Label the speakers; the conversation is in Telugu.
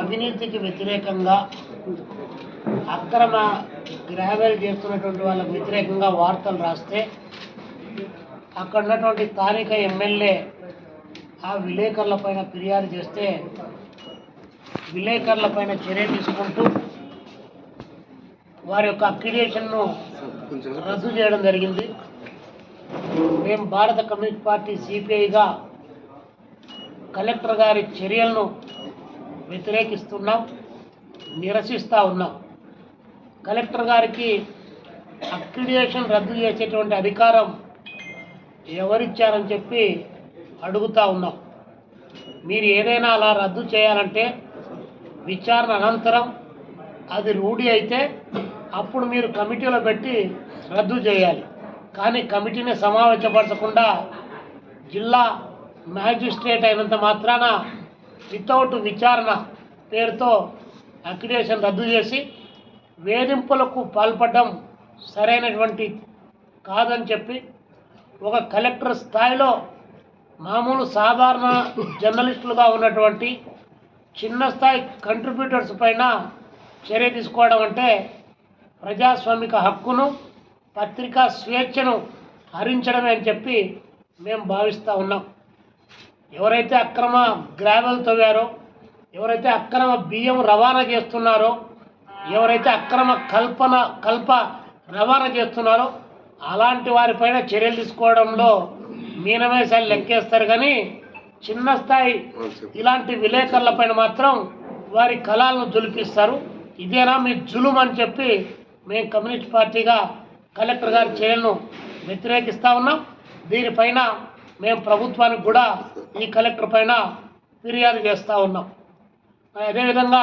Speaker 1: అవినీతికి వ్యతిరేకంగా అక్రమ గ్రావెల్ చేస్తున్నటువంటి వాళ్ళకు వ్యతిరేకంగా వార్తలు రాస్తే అక్కడ ఉన్నటువంటి స్థానిక ఎమ్మెల్యే ఆ విలేకరుల పైన ఫిర్యాదు చేస్తే విలేకరుల పైన చర్య తీసుకుంటూ వారి యొక్క అక్రిడేషన్ను రద్దు చేయడం జరిగింది. మేము భారత కమ్యూనిస్ట్ పార్టీ సిపిఐగా కలెక్టర్ గారి చర్యలను వ్యతిరేకిస్తున్నాం నిరసిస్తూ ఉన్నాం. కలెక్టర్ గారికి అక్రిడియేషన్ రద్దు చేసేటువంటి అధికారం ఎవరిచ్చారని చెప్పి అడుగుతూ ఉన్నాం. మీరు ఏదైనా అలా రద్దు చేయాలంటే విచారణ అనంతరం అది రూఢి అయితే అప్పుడు మీరు కమిటీలో పెట్టి రద్దు చేయాలి. కానీ కమిటీని సమావేశపరచకుండా జిల్లా మ్యాజిస్ట్రేట్ అయినంత మాత్రాన వితౌట్ విచారణ పేరుతో అక్రిడేషన్ రద్దు చేసి వేధింపులకు పాల్పడడం సరైనటువంటి కాదని చెప్పి ఒక కలెక్టర్ స్థాయిలో మామూలు సాధారణ జర్నలిస్టులుగా ఉన్నటువంటి చిన్న స్థాయి కంట్రిబ్యూటర్స్ పైన చర్య తీసుకోవడం అంటే ప్రజాస్వామిక హక్కును పత్రికా స్వేచ్ఛను హరించడమే అని చెప్పి మేము భావిస్తూ ఉన్నాం. ఎవరైతే అక్రమ గ్రావెల్ తవ్వారో ఎవరైతే అక్రమ బియ్యం రవాణా చేస్తున్నారో ఎవరైతే అక్రమ కల్పన కల్ప రవాణా చేస్తున్నారో అలాంటి వారిపైన చర్యలు తీసుకోవడంలో మీనమేసాలు లెక్కేస్తారు కానీ చిన్న స్థాయి ఇలాంటి విలేకరులపైన మాత్రం వారి కళలను జులిపిస్తారు ఇదేనా మీ జులుం అని చెప్పి మేము కమ్యూనిస్ట్ పార్టీగా కలెక్టర్ గారి చర్యలను వ్యతిరేకిస్తూ ఉన్నాం. దీనిపైన మేము ప్రభుత్వానికి కూడా ఈ కలెక్టర్ పైన ఫిర్యాదు చేస్తూ ఉన్నాం. అదేవిధంగా